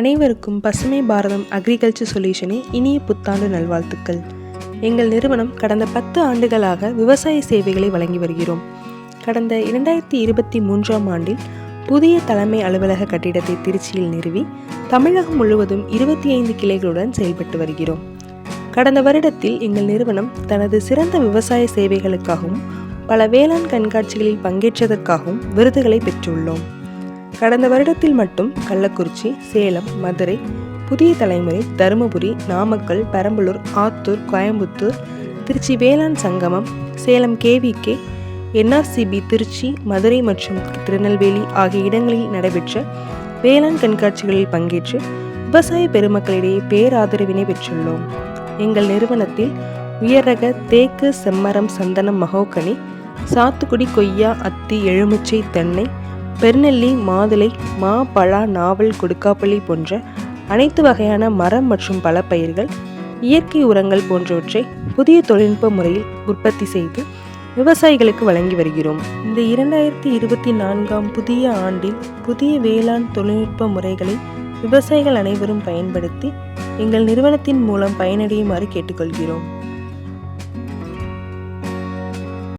அனைவருக்கும் பசுமை பாரதம் அக்ரிகல்ச்சர் சொல்யூஷனின் இனிய புத்தாண்டு நல்வாழ்த்துக்கள். எங்கள் நிறுவனம் கடந்த பத்து ஆண்டுகளாக விவசாய சேவைகளை வழங்கி வருகிறோம். கடந்த இரண்டாயிரத்தி இருபத்தி மூன்றாம் ஆண்டில் புதிய தலைமை அலுவலக கட்டிடத்தை திருச்சியில் நிறுவி தமிழகம் முழுவதும் இருபத்தி ஐந்து கிளைகளுடன் செயல்பட்டு வருகிறோம். கடந்த வருடத்தில் எங்கள் நிறுவனம் தனது சிறந்த விவசாய சேவைகளுக்காகவும் பல வேளாண் கண்காட்சிகளில் பங்கேற்றதற்காகவும் விருதுகளை பெற்றுள்ளோம். கடந்த வருடத்தில் மட்டும் கள்ளக்குறிச்சி சேலம் மதுரை புதிய தலைமுறை தருமபுரி நாமக்கல் பெரம்பலூர் ஆத்தூர் கோயம்புத்தூர் திருச்சி வேளாண் சங்கமம் சேலம் கேவிகே என்ஆர்சிபி திருச்சி மதுரை மற்றும் திருநெல்வேலி ஆகிய இடங்களில் நடைபெற்ற வேளாண் கண்காட்சிகளில் பங்கேற்று விவசாய பெருமக்களிடையே பேராதரவினை பெற்றுள்ளோம். எங்கள் நிறுவனத்தில் உயர்ரக தேக்கு செம்மரம் சந்தனம் மகோக்கனி சாத்துக்குடி கொய்யா அத்தி எலுமிச்சை தென்னை பெருநெல்லி மாதுளை மா பழா நாவல் கொடுக்காப்பள்ளி போன்ற அனைத்து வகையான மரம் மற்றும் பல பயிர்கள் இயற்கை உரங்கள் போன்றவற்றை புதிய தொழில்நுட்ப முறையில் உற்பத்தி செய்து விவசாயிகளுக்கு வழங்கி வருகிறோம். இந்த இரண்டாயிரத்தி இருபத்தி நான்காம் புதிய ஆண்டில் புதிய வேளாண் தொழில்நுட்ப முறைகளை விவசாயிகள் அனைவரும் பயன்படுத்தி எங்கள் நிறுவனத்தின் மூலம் பயனடையுமாறு கேட்டுக்கொள்கிறோம்.